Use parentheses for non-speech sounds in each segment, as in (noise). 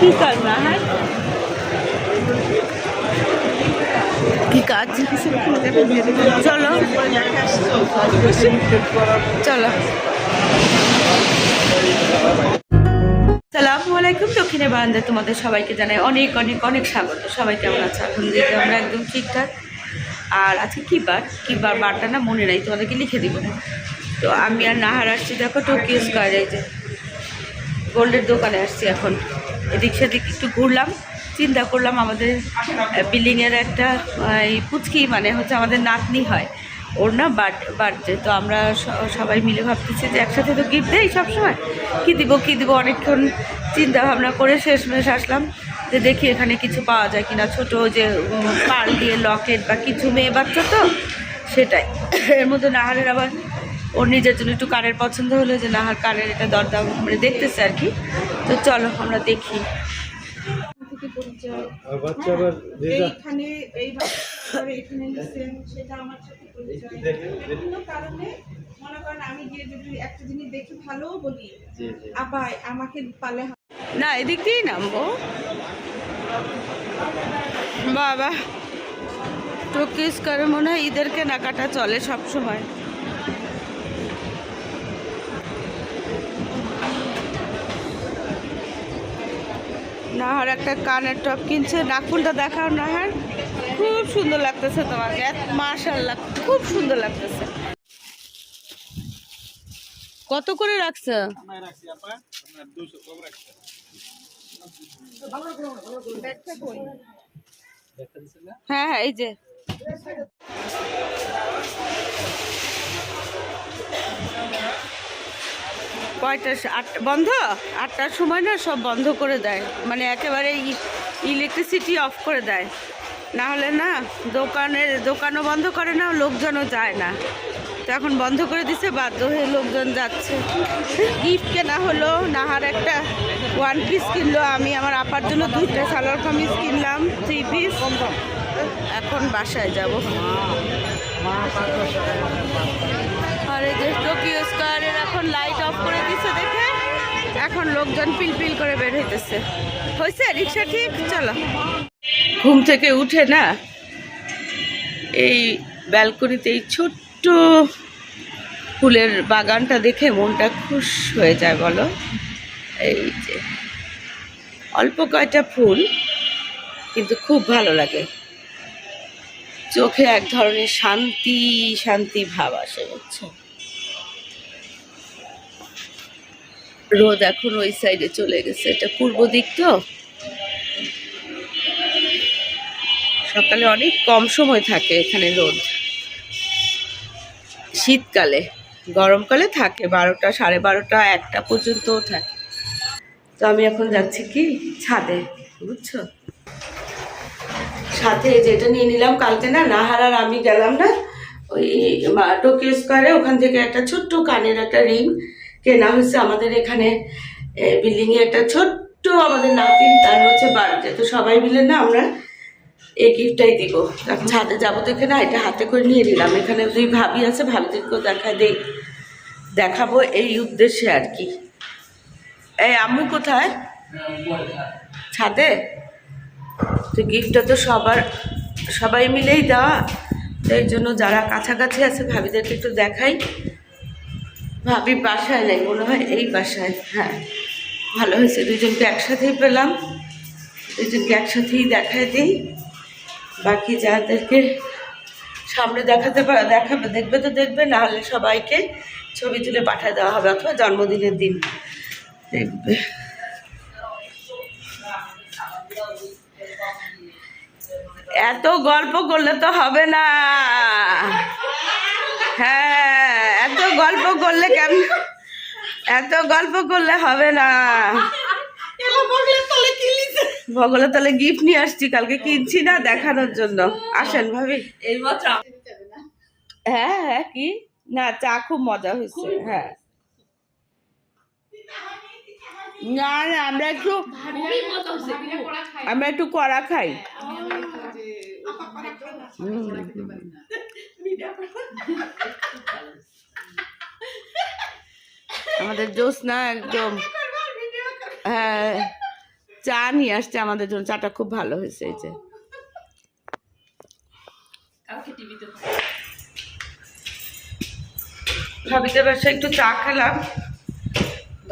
কি কাজ না হ্যাঁ? কি কাজ? চলো। চলো। সালামু আলাইকুম দক্ষিণে বারান্দায় তোমাদের সবাইকে জানাই অনেক অনেক অনেক স্বাগত। সবাই কেমন আছে? আলহামদুলিল্লাহ আমরা একদম ঠিকঠাক। আর আজকে কী বার? কী বার বারটা না মনে নাই তোমাদেরকে লিখে দিব। তো আমি আর নাহার আসছি দেখো টোকিও স্কোয়ারে যে গোল্ডের দোকানে আসছি এখন। এদিক সেদিক একটু ঘুরলাম, চিন্তা করলাম আমাদের বিল্ডিংয়ের একটা, এই পুচকি মানে হচ্ছে আমাদের নাতনি হয়, ওর না বার্থ, বার্থডে, তো আমরা সবাই মিলে ভাবতেছি যে একসাথে তো গিফট দেই সবসময়। কী দিব কী দিব, অনেকক্ষণ চিন্তা ভাবনা করে শেষমেশ আসলাম, যে দেখি এখানে কিছু পাওয়া যায় কিনা, ছোট যে পাল দিয়ে লকেট বা কিছু মেয়ে বাচ্চা তো, সেটাই। এর মধ্যে নাহারের আবার, ওর নিজের জন্য একটু কানের পছন্দ হলো যে নাহার কানের এটা দরদাম মানে দেখতেছে আর কি। তো চলো আমরা দেখি। বাচ্চা এইখানে এই এখানে সেটা আমার সাথে পরিচয় বিভিন্ন কারণে মনে করেন আমি গিয়ে যদি একটা জিনিস দেখি ভালো বলি আবার আমাকে পালে না এদিক দিয়েই নামবো। বাবা টকিস করে মনে হয় ঈদের কেনাকাটা চলে সব সময় নাহার একটা কানের টপ কিনছে। নাকুলটা দেখাও নাহার। খুব সুন্দর লাগতেছে তোমাকে। মাশাল্লাহ খুব সুন্দর লাগতেছে। কত করে রাখছে? হ্যাঁ হ্যাঁ এই যে। কয়টা আট বন্ধ আটটার সময় না সব বন্ধ করে দেয় মানে একেবারে ইলেকট্রিসিটি অফ করে দেয় না হলে না দোকানের দোকানও বন্ধ করে না লোকজনও যায় না তো এখন বন্ধ করে দিছে বাধ্য হয়ে লোকজন যাচ্ছে গিফট কেনা হলো নাহার একটা ওয়ান পিস কিনলো আমি আমার আপার জন্য দুইটা সালোয়ার কামিজ কিনলাম থ্রি পিস এখন বাসায় যাব আর এই যে টোকিও এখন লাইট অফ করে দিছে দেখে, এখন লোকজন পিলপিল করে বের হইতেছে। হয়েছে রিক্সা ঠিক? চলো। ঘুম থেকে উঠে না, এই ব্যালকনিতে এই ছোট্ট ফুলের বাগানটা দেখে মনটা খুশ হয়ে যায়, বলো? এই যে, অল্প কয়টা ফুল, কিন্তু খুব ভালো লাগে। চোখে এক ধরনের শান্তি শান্তি ভাব আসে, বুঝছ? রোদ এখন ওই সাইডে চলে গেছে। এটা পূর্ব দিক তো। সকালে অনেক কম সময় থাকে এখানে রোদ। শীতকালে, গরমকালে থাকে, বারোটা, সাড়ে বারোটা, একটা পর্যন্তও থাকে। তো আমি এখন যাচ্ছি কি? ছাদে, বুঝছ? সাথে যেটা নিয়ে নিলাম, কালকে না নাহার আর আমি গেলাম না, ওই টোকিও স্কোয়ারে ওখান থেকে একটা ছোট্ট কানের একটা রিং কেনা হয়েছে আমাদের এখানে বিল্ডিং এ একটা ছোট্ট আমাদের নাতিন, তার হচ্ছে বাড়িতে। তো সবাই মিলে না আমরা এই গিফটটাই দিব। এখন ছাদে যাব দেখে না, এটা হাতে করে নিয়ে নিলাম। এখানে দুই ভাবি আছে, ভাবিদেরকেও দেখা দেই। দেখাবো এই উদ্দেশ্যে আর কি। এই আম্মু কোথায়? ছাদে? তো গিফটটা তো সবার, সবাই মিলেই দেওয়া। তো এই জন্য যারা কাছাকাছি আছে, ভাবিদেরকে একটু দেখাই। ভাবি বাসায় নেই, মনে হয় এই বাসায়। হ্যাঁ ভালো হয়েছে, দুজনকে একসাথেই পেলাম। দুজনকে একসাথেই দেখায় দিই। বাকি যাদেরকে সামনে দেখাতে দেখাবে, দেখবে তো দেখবে, না হলে সবাইকে ছবি তুলে পাঠিয়ে দেওয়া হবে অথবা জন্মদিনের দিন দেখবে। এত গল্প করলে তো হবে না। হ্যাঁ। এত গল্প করলে কেমন এত গল্প করলে হবে না। বগলে তাহলে গিফট নিয়ে আসছি কালকে কিনছি না দেখানোর জন্য। আসেন ভাবি। হ্যাঁ হ্যাঁ কি? না চা খুব মজা হয়েছে হ্যাঁ। না না আমরা একটু আমরা একটু কড়া খাই। হুম। আমাদের জোস না একদম হ্যাঁ চা নিয়ে আসছে আমাদের জন্য চাটা খুব ভালো হয়েছে এই যে। ভাবিতে বাসায় একটু চা খেলাম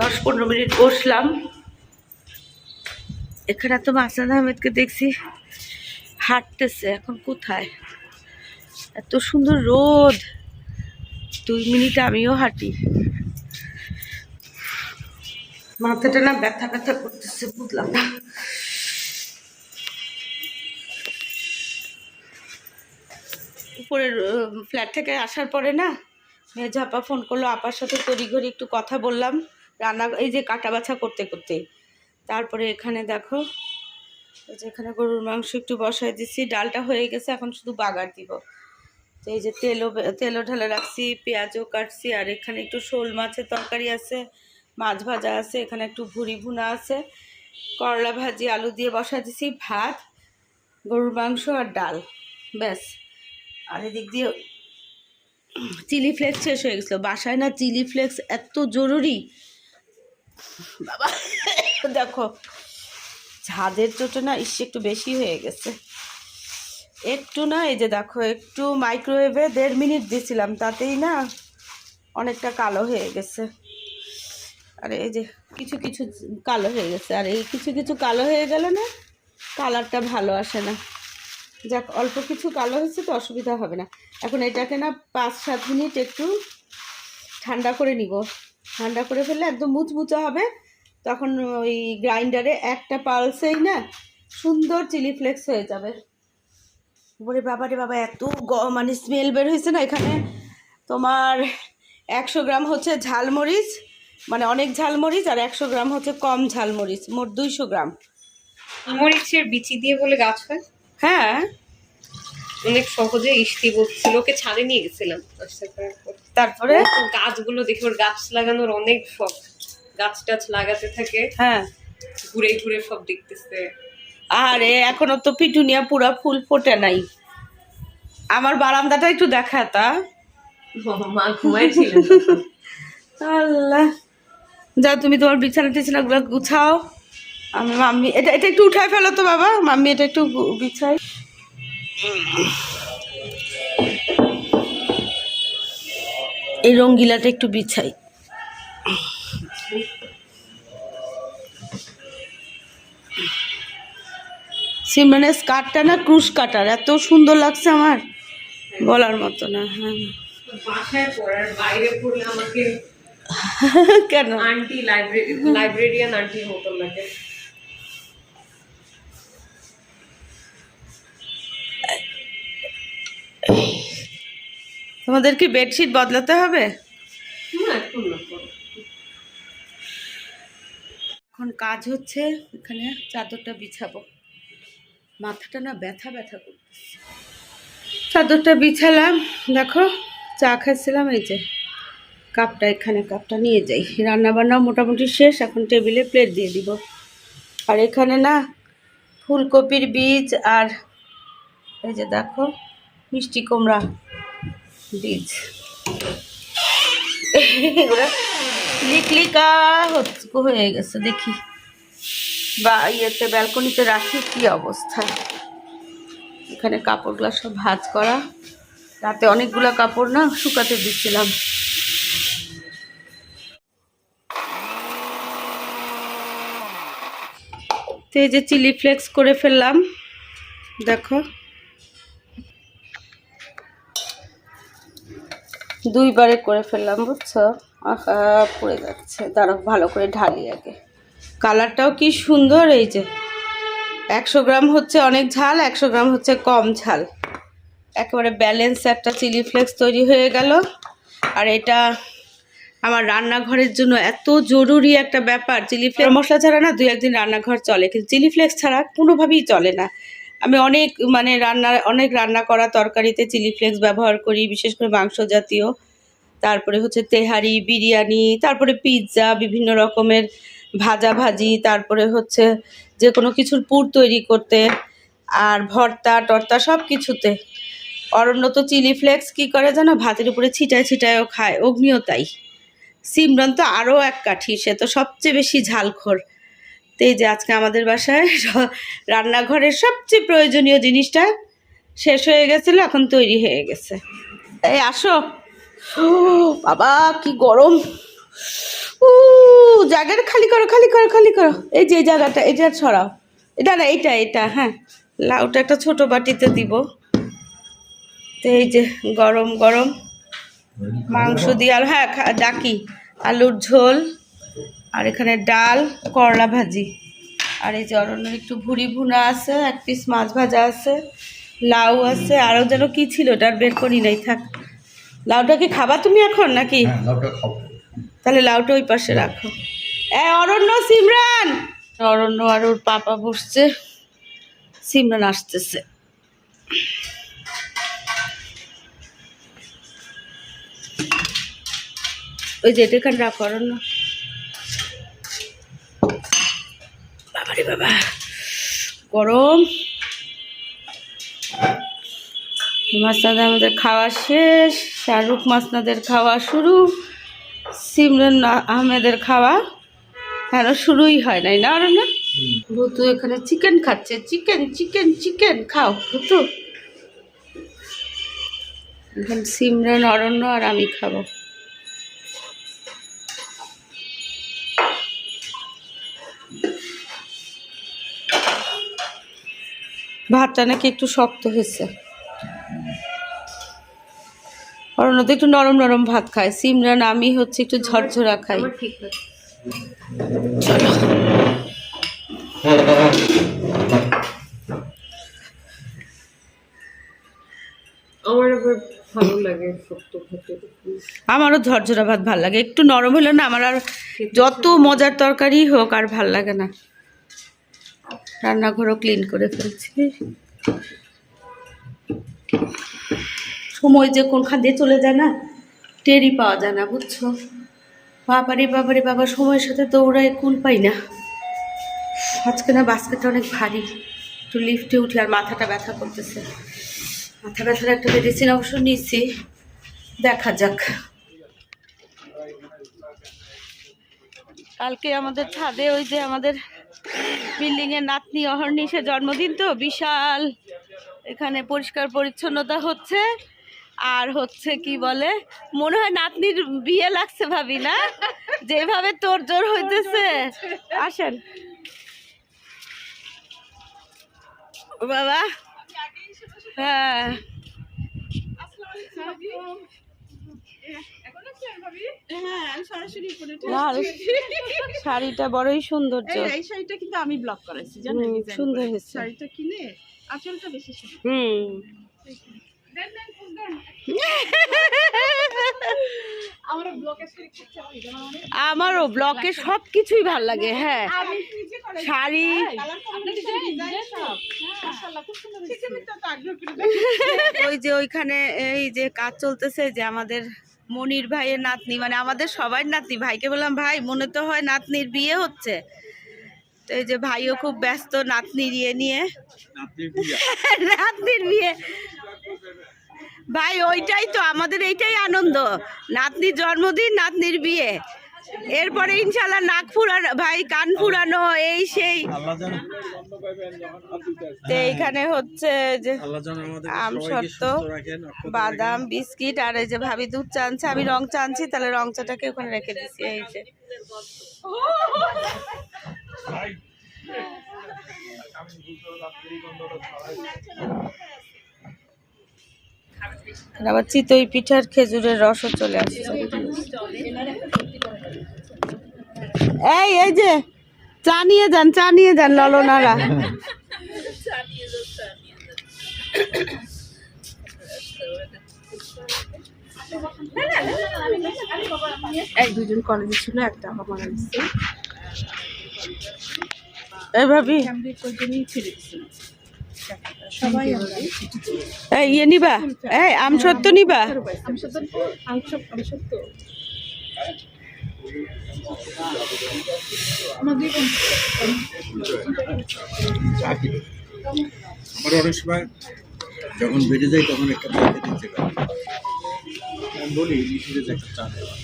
দশ পনেরো মিনিট বসলাম। এখানে তো মাসাদ আহমেদকে দেখছি হাঁটতেছে এখন কোথায়? এত সুন্দর রোদ। দুই মিনিট আমিও হাঁটি। মাথাটা না ব্যথা ব্যথা করতেছে, বুঝলাম না। উপরের ফ্ল্যাট থেকে আসার পরে না মেজো আপা ফোন করল, আপার সাথে তড়িঘড়ি একটু কথা বললাম, রান্না, এই যে কাটা বাছা করতে করতে। তারপরে এখানে দেখো, এই যে এখানে গরুর মাংস একটু বসাই দিচ্ছি ডালটা হয়ে গেছে, এখন শুধু বাগার দিব। তো এই যে তেলও তেলও ঢালে রাখছি, পেঁয়াজও কাটছি, আর এখানে একটু শোল মাছের তরকারি আছে, মাছ ভাজা আছে, এখানে একটু ভুড়ি ভুনা আছে, করলা ভাজি, আলু দিয়ে বসা দিছি, ভাত, গরুর মাংস আর ডাল, ব্যাস। আর এদিক দিয়ে চিলি ফ্লেক্স শেষ হয়ে গেছিল। বাসায় না চিলি ফ্লেক্স এত জরুরি? বাবা, দেখো ঝাঁজের চোটে না ইস, একটু বেশি হয়ে গেছে। একটু না, এই যে দেখো, একটু মাইক্রোওয়েভে দেড় মিনিট দিয়েছিলাম তাতেই না অনেকটা কালো হয়ে গেছে। আর এই যে কিছু কিছু কালো হয়ে গেছে, আর এই কিছু কিছু কালো হয়ে গেলে না কালারটা ভালো আসে না। যাক, অল্প কিছু কালো হয়েছে তো অসুবিধা হবে না। এখন এটাকে না পাঁচ সাত মিনিট একটু ঠান্ডা করে নিব। ঠান্ডা করে ফেললে একদম মুচমুচা হবে। তখন ওই গ্রাইন্ডারে একটা পালসেই না সুন্দর চিলি ফ্লেক্স হয়ে যাবে। ওরে বাবা রে বাবা এত গ- মানে স্মেল বের হয়েছে না এখানে? তোমার একশো গ্রাম হচ্ছে ঝালমরিচ মানে অনেক ঝালমরিচ আর একশো গ্রাম হচ্ছে কম ঝালমরিচ মোট দুইশো গ্রাম। মরিচের বিচি দিয়ে বলে গাছ হয়? হ্যাঁ। অনেক সহজে ইস্তি বলছিল ওকে ছাদে নিয়ে গেছিলাম। পর তারপরে? গাছগুলো দেখে ওর গাছ লাগানোর অনেক শখ। গাছ টাছ লাগাতে থাকে। হ্যাঁ। ঘুরে ঘুরে সব দেখতেছে। আরে এখনও তো পিটুনিয়া পুরা ফুল ফোটে নাই। আমার বারান্দাটা একটু দেখাতা মা ঘুমাইছিলেন আল্লাহ। যা তুমি তোমার বিছানা টিছানাগুলো গুছাও। আমি মাম্মি এটা এটা একটু উঠায় ফেলো তো বাবা। মাম্মি এটা একটু বিছাই। এই রঙ্গিলাটা একটু বিছাই। সিমরানের স্কার্টটা না ক্রুশ কাটার এত সুন্দর লাগছে আমার। বলার মতো না হ্যাঁ। বাসায় বাইরে আমাকে (laughs) কেন? আন্টি লাইব্রেরি লাইব্রেরিয়ান আন্টির মতো লাগে। তোমাদের কি বেডশিট বদলাতে হবে। এখন কাজ হচ্ছে এখানে চাদরটা বিছাবো। মাথাটা না ব্যথা ব্যথা করতেছে। চাদরটা বিছালাম, দেখো, চা খাচ্ছিলাম এই যে কাপটা, এখানে কাপটা নিয়ে যাই। রান্না বান্নাও মোটামুটি শেষ, এখন টেবিলে প্লেট দিয়ে দিব। আর এখানে না ফুলকপির বীজ আর এই যে দেখো, মিষ্টি কুমড়া বীজ। এগুলো লিকলিকা হয়ে গেছে, দেখি। বা ইয়েতে ব্যালকনিতে রাখি, কি অবস্থা? এখানে কাপড়গুলো সব ভাজ করা। রাতে অনেকগুলো কাপড় না শুকাতে দিচ্ছিলাম। তো এই যে চিলি ফ্লেক্স করে ফেললাম, দেখো। দুইবারে করে ফেললাম, বুঝছ? আহা, পড়ে যাচ্ছে। দাঁড়াও, ভালো করে ঢালি আগে। কালারটাও কি সুন্দর এই যে। একশো গ্রাম হচ্ছে অনেক ঝাল, একশো গ্রাম হচ্ছে কম ঝাল। একেবারে ব্যালেন্স একটা চিলি ফ্লেক্স তৈরি হয়ে গেল। আর এটা আমার রান্নাঘরের জন্য এত জরুরি একটা ব্যাপার। চিলি ফ্লেক্স মশলা ছাড়া না দুই একদিন রান্নাঘর চলে, কিন্তু চিলি ফ্লেক্স ছাড়া কোনোভাবেই চলে না। আমি অনেক মানে রান্না, অনেক রান্না করা তরকারিতে চিলি ফ্লেক্স ব্যবহার করি, বিশেষ করে মাংস জাতীয়। তারপরে হচ্ছে তেহারি, বিরিয়ানি, তারপরে পিৎজা বিভিন্ন রকমের ভাজা ভাজি তারপরে হচ্ছে যে কোনো কিছুর পুর তৈরি করতে আর ভর্তা, টর্তা সব কিছুতে অরণ্য তো চিলি ফ্লেক্স কী করে যেন ভাতের উপরে ছিটায় ছিটায়ও খায়, অগ্নিও তাই। সিমরন তো আরও এক কাঠি, সে তো সবচেয়ে বেশি ঝালখোর। তো যে আজকে আমাদের বাসায় (laughs) রান্নাঘরের সবচেয়ে প্রয়োজনীয় জিনিসটা শেষ হয়ে গেছিল, এখন তৈরি হয়ে গেছে। এই আসো। বাবা, কি গরম। উ জায়গাটা খালি করো খালি করো খালি করো। এই যে জায়গাটা, এটা ছড়াও। এটা না এইটা এটা হ্যাঁ। লাউটা একটা ছোট বাটিতে দিব। তো এই যে গরম গরম। মাংস দিয়ে আর হ্যাঁ ডাকি। আলুর ঝোল। আর এখানে ডাল, করলা ভাজি। আর এই যে অরণ্য একটু ভুড়ি ভুনা আছে, এক পিস মাছ ভাজা আছে, লাউ আছে, আরও যেন কি ছিল ওটা বের করি নাই, থাক। লাউটা কি খাবা তুমি এখন, নাকি? হ্যাঁ লাউটা খাব। তাহলে লাউটা ওই পাশে রাখো। এ, অরণ্য, সিমরান! অরণ্য আর ওর পাপা বসছে। সিমরান আসতেছে। ওই যে এখানে রাখো অরণ্য। বাবারে বাবা, গরম। মাসনাদের আমাদের খাওয়া শেষ। শাহরুখ মাসনাদের খাওয়া শুরু। সিমরান আহমেদের খাওয়া কেন শুরুই হয় নাই, না আর না ভুতু এখানে চিকেন খাচ্ছে চিকেন চিকেন চিকেন খাও, ভুতু। এখন সিমরান, অরণ্য আর আমি খাব। ভাতটা নাকি একটু শক্ত হয়েছে। অরণ্য তো একটু নরম নরম ভাত খায় সিমরান আমি হচ্ছে একটু ঝরঝরা খাই। চলো আমারও ঝরঝরা ভাত ভালো লাগে। একটু নরম হলে না আমার আর যত মজার তরকারি হোক আর ভালো লাগে না। রান্নাঘরও ক্লিন করে ফেলছি। সময় যে কোনখান দিয়ে চলে যায় না টেরি পাওয়া যায় না, বুঝছ? বাবারে বাবারে, বাবা, সময়ের সাথে দৌড়ায় কুল পাই না। আজকে না বাস্কেটটা অনেক ভারী। একটু লিফটে উঠি আর মাথাটা ব্যথা করতেছে। মাথা ব্যথার একটা মেডিসিন অবশ্য নিয়েছি। দেখা যাক। কালকে আমাদের ছাদে ওই যে আমাদের বিল্ডিং এর নাতনি অহর্নিশে জন্মদিন তো, বিশাল। এখানে পরিষ্কার পরিচ্ছন্নতা হচ্ছে। আর হচ্ছে কি বলে মনে হয় নাতনির বিয়ে লাগছে ভাবি না? যেভাবে তোর জোর হইতেছে। আসেন। বাবা। হ্যাঁ। হ্যাঁ। শাড়িটা বড়ই সৌন্দর্য এই শাড়িটা কিন্তু আমি ব্লক করেছি জানেন সুন্দর। হয়েছে। শাড়িটা কিনে আঁচলটা বেশি সুন্দর। হুম। আমারও ব্লকে সব কিছুই ভালো লাগে হ্যাঁ। শাড়ি, ওই যে ওইখানে, এই যে কাজ চলতেছে যে আমাদের মনির ভাইয়ের নাতনি মানে আমাদের সবার নাতনি, ভাইকে বললাম, ভাই, মনে তো হয় নাতনির বিয়ে হচ্ছে। তো এই যে ভাইও খুব ব্যস্ত নাতনির ইয়ে নিয়ে। (laughs) নাতনির বিয়ে। ভাই ওইটাই তো আমাদের এইটাই আনন্দ। নাতনির জন্মদিন নাতনির বিয়ে। এরপরে ইনশাল্লাহ নাক ফুরানো ভাই কান ফুরানো এই সেই। তো এইখানে হচ্ছে যে আল্লাহ আম সবাইকে সত্ত্ব, সুস্থ রাখেন অক্ষত বাদাম বিস্কিট আর এই যে ভাবি দুধ চানছে আমি রং চানছি তাহলে রং চাটাকে ওখানে রেখে দিচ্ছি এই যে। আবার চিতই পিঠার খেজুরের রসও চলে আসছে। এই এই যে চা নিয়ে যান চা নিয়ে যান ললনারা। এক দুজন কলেজে ছিল একটা আবার এই ইয়ে নিবা। এই আম সত্য নিবা। আমার অনেক সময় যখন বেড়ে যায় তখন একটা আমি বলি মিশিয়ে যে একটা চা দেওয়া।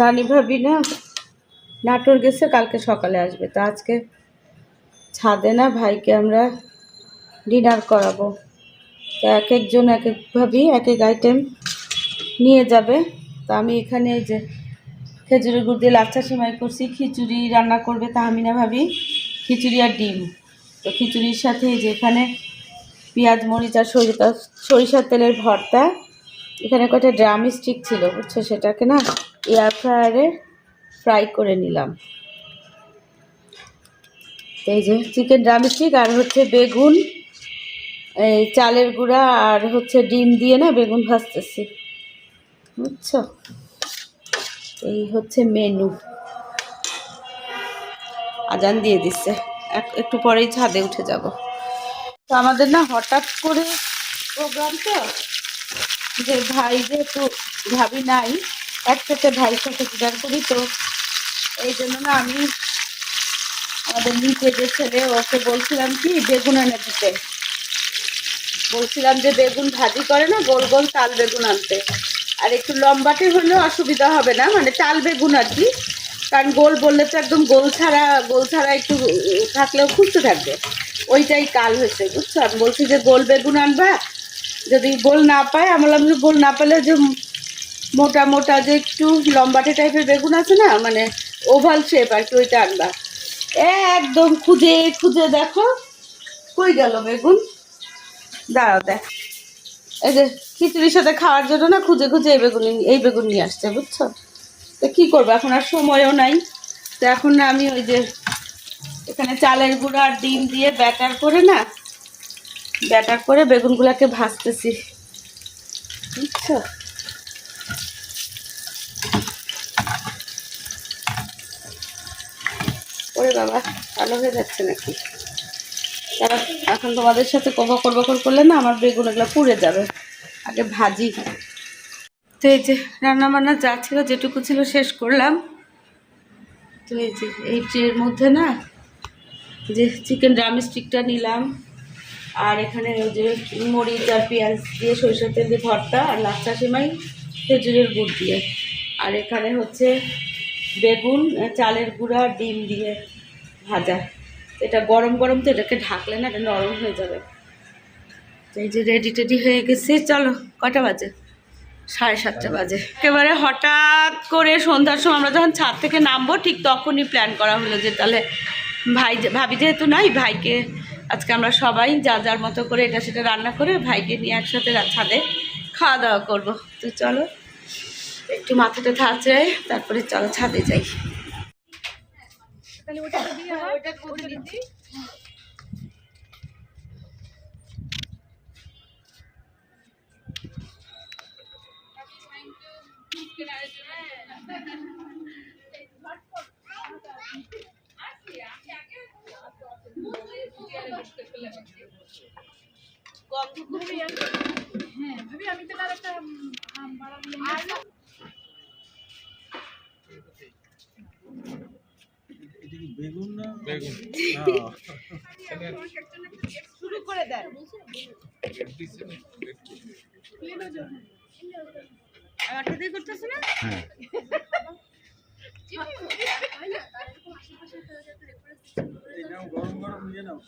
রানী ভাবি না, নাটোর গেছে, কালকে সকালে আসবে। তো আজকে ছাদে না ভাইকে আমরা ডিনার করাবো। তো এক একজন, এক এক ভাবি, এক এক আইটেম নিয়ে যাবে। তো আমি এখানে এই যে খেজুরের গুড় দিয়ে লাচ্ছা সেমাই করছি, খিচুড়ি রান্না করবে তাহমিনা ভাবি, খিচুড়ি আর ডিম। তো খিচুড়ির সাথে এই যে এখানে পেঁয়াজ, মরিচ আর সরিষা সরিষার তেলের ভর্তা। এখানে কয়টা ড্রাম স্টিক ছিল, বুঝছ? সেটাকে না এয়ার ফ্রায়ারে ফ্রাই করে নিলাম। এই যে চিকেন ড্রাম স্টিক আর হচ্ছে বেগুন, এই চালের গুঁড়া আর হচ্ছে ডিম দিয়ে না বেগুন ভাজতেছি। বুঝছ? এই হচ্ছে মেনু আজান দিয়ে দিচ্ছে এক- একটু পরেই ছাদে উঠে যাব। তো আমাদের না হঠাৎ করে প্রোগ্রাম তো, যে ভাই যেহেতু ভাবি নাই একসাথে ভাইয়ের সাথে ডিনার করি তো। এই জন্য না আমি আমাদের নিচে যে ছেলে, ওকে বলছিলাম কি, বেগুন এনে দিতে। বলছিলাম যে বেগুন ভাজি করে না, গোল গোল তাল বেগুন আনতে। আর একটু লম্বাটে হলেও অসুবিধা হবে না মানে তাল বেগুন আর কি। কারণ গোল বললে তো একদম গোল ছাড়া গোল ছাড়া একটু থাকলেও খুঁজতে থাকবে। ওইটাই কাল হয়েছে, বুঝছ? আমি বলছি যে গোল বেগুন আনবা, যদি গোল না পায়, আমি বললাম যে গোল না পেলে যে মোটা মোটা যে একটু লম্বাটে টাইপের বেগুন আছে না মানে ওভাল শেপ আর কি, ওইটা আনবা। একদম খুঁজে খুঁজে দেখো, কই গেল বেগুন? দাঁড়াও দেখ। এই যে খিচুড়ির সাথে খাওয়ার জন্য না খুঁজে খুঁজে এই বেগুন এই বেগুন নিয়ে আসছে, বুঝছ? তো কী করব, এখন আর সময়ও নাই। তো এখন না আমি ওই যে এখানে চালের গুঁড়ো আর ডিম দিয়ে ব্যাটার করে না, ব্যাটার করে বেগুনগুলোকে ভাজতেছি। বুঝছ? ওরে বাবা ভালো হয়ে যাচ্ছে নাকি? তারা এখন তোমাদের সাথে কবকর বকর করলে না আমার বেগুন এগুলো পুড়ে যাবে। আগে ভাজি। তো এই যে রান্না বান্না যা ছিল, যেটুকু ছিল শেষ করলাম। তো এই যে, এই ট্রের মধ্যে না যে চিকেন ড্রাম স্টিকটা নিলাম। আর এখানে ওই যে মরিচ আর পেঁয়াজ দিয়ে সরিষার তেল দিয়ে ভর্তা আর লাচ্চা সেমাই, খেজুরের গুড় দিয়ে। আর এখানে হচ্ছে বেগুন, চালের গুঁড়া, ডিম দিয়ে। ভাজা। এটা গরম গরম তো এটাকে ঢাকলে না এটা নরম হয়ে যাবে। এই যে রেডি টেডি হয়ে গেছে, চলো, কটা বাজে? সাড়ে সাতটা বাজে। একেবারে হঠাৎ করে সন্ধ্যার সময় আমরা যখন ছাদ থেকে নামবো, ঠিক তখনই প্ল্যান করা হলো যে তাহলে ভাই ভাবি যেহেতু নাই, ভাইকে আজকে আমরা সবাই যা যার মতো করে এটা সেটা রান্না করে ভাইকে নিয়ে একসাথে ছাদে খাওয়া দাওয়া করব। তো চলো, একটু মাথাটা থাচড়ে তারপরে চলো ছাদে যাই। তাহলে ওটা যদি হয় ওটা ওটা দিদি হ্যাঁ ভাবি আমি তো তার একটা আম বাড়াবো এটা কি বেগুন না বেগুন শুরু করে দেন আমারটা দিয়ে করতেছে না এটাও গরম গরম নিয়ে নাও।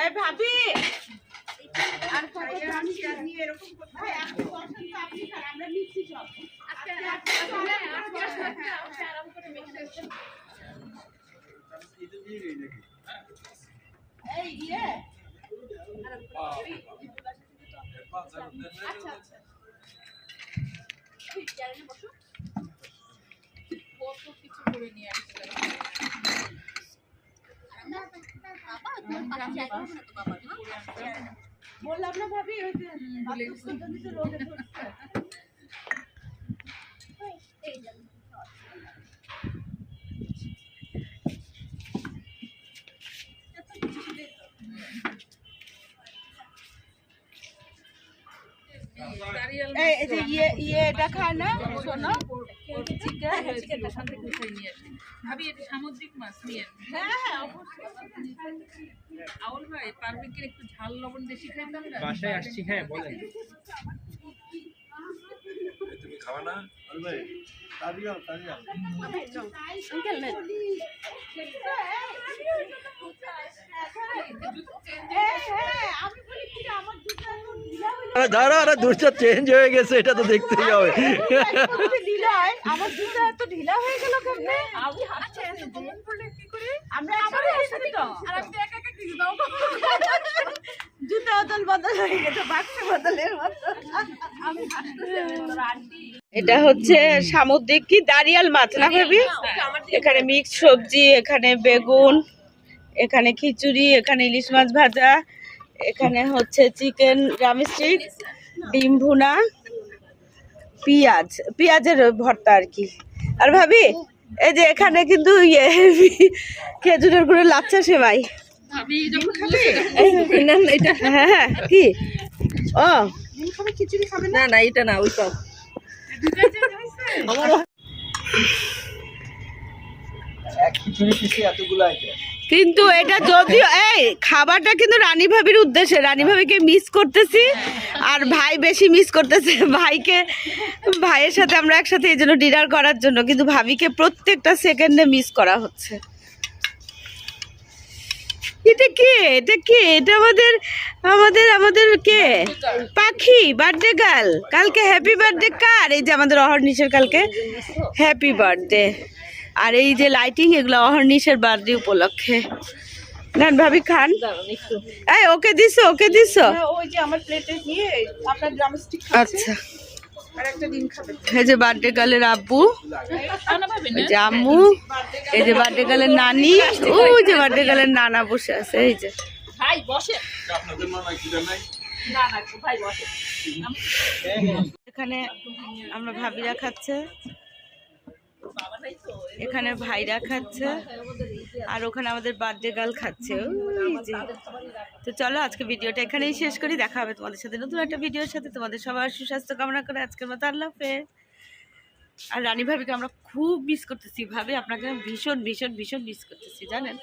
এই ভাবি! আর কত দাম নিয়ে এরকম হয় বসেন তো আপনি স্যার আমরা নিচ্ছি সব। এটা দিয়ে গেই নাকি এই ইয়ে। বললাম না ভাবি ওই যে বাচ্চা রোগে ধরছে এই এই যে ইয়ে ইয়ে এটা খায় না শোনো চিকেন ভাবি এটা সামুদ্রিক মাছ নিয়ে হ্যাঁ হ্যাঁ অবশ্যই। আউল ভাই পারমিকের একটু ঝাল লবণ বেশি খাইতাম না বাসায় আসছি হ্যাঁ বলেন। খাওয়া না? ভাই তাড়িয়াও তাড়িয়াও দাঁড়া আরে দুধটা চেঞ্জ হয়ে গেছে এটা তো দেখতেই হবে। আমার জুতা এত ঢিলা হয়ে গেল কেমনে? আমি হাসছি আমরা একসাথে হাসছি তো জুতা বদল বদল হয়ে গেছে বাক্স বদলের মতো। আমি হাসতেছি এটা হচ্ছে সামুদ্রিক কি? দারিয়াল মাছ না ভাবি? এখানে মিক্স সবজি এখানে বেগুন এখানে খিচুড়ি এখানে ইলিশ মাছ ভাজা এখানে হচ্ছে চিকেন রামিস্টিক ডিম ভুনা পেঁয়াজ পেঁয়াজের ভর্তা আর কি। আর ভাবি এই যে এখানে কিন্তু ইয়ে খেজুরের গুঁড়ো লাচ্ছা সেমাই না, না, এটা হ্যাঁ হ্যাঁ কি? ও। না? না এটা না ওই সব। এক খিচুড়ি এতগুলো আইটেম। কিন্তু এটা যদিও, এই, খাবারটা কিন্তু রানী ভাবির উদ্দেশ্যে। রানী ভাবিকে মিস করতেছি, আর ভাই বেশি মিস করতেছে। ভাইকে, ভাইয়ের সাথে আমরা একসাথে এই জন্য ডিনার করার জন্য, কিন্তু ভাবিকে প্রত্যেকটা সেকেন্ডে মিস করা হচ্ছে। এটা কে? এটা কে? এটা আমাদের আমাদের আমাদের কে? পাখি বার্থডে গার্ল কালকে হ্যাপি বার্থডে কার? এই যে আমাদের অহর্নিশের কালকে হ্যাপি বার্থডে আর এই যে লাইটিং এগুলো অহর্নিশের বার্থডে উপলক্ষে। ভাবি খান। এই ওকে দিছো ওকে দিছো। ওই যে আমার প্লেটে নিয়ে আপনার ড্রামস্টিক আচ্ছা। এই যে বার্থডে আব্বু। এই যে আম্মু। এই যে বার্থডে নানি। ও যে বার্থডে নানা বসে আছে এই যে। এখানে আমরা ভাবিরা খাচ্ছে। এখানে ভাইরা খাচ্ছে, আর ওখানে আমাদের বার্থডে গার্ল খাচ্ছে। তো চলো, আজকে ভিডিওটা এখানেই শেষ করি। দেখা হবে তোমাদের সাথে নতুন একটা ভিডিওর সাথে। তোমাদের সবার সুস্বাস্থ্য কামনা করে আজকের মতো আল্লাহ। আর রানী ভাবিকে আমরা খুব মিস করতেছি। ভাবে আপনাকে ভীষণ ভীষণ ভীষণ মিস করতেছি, জানেন?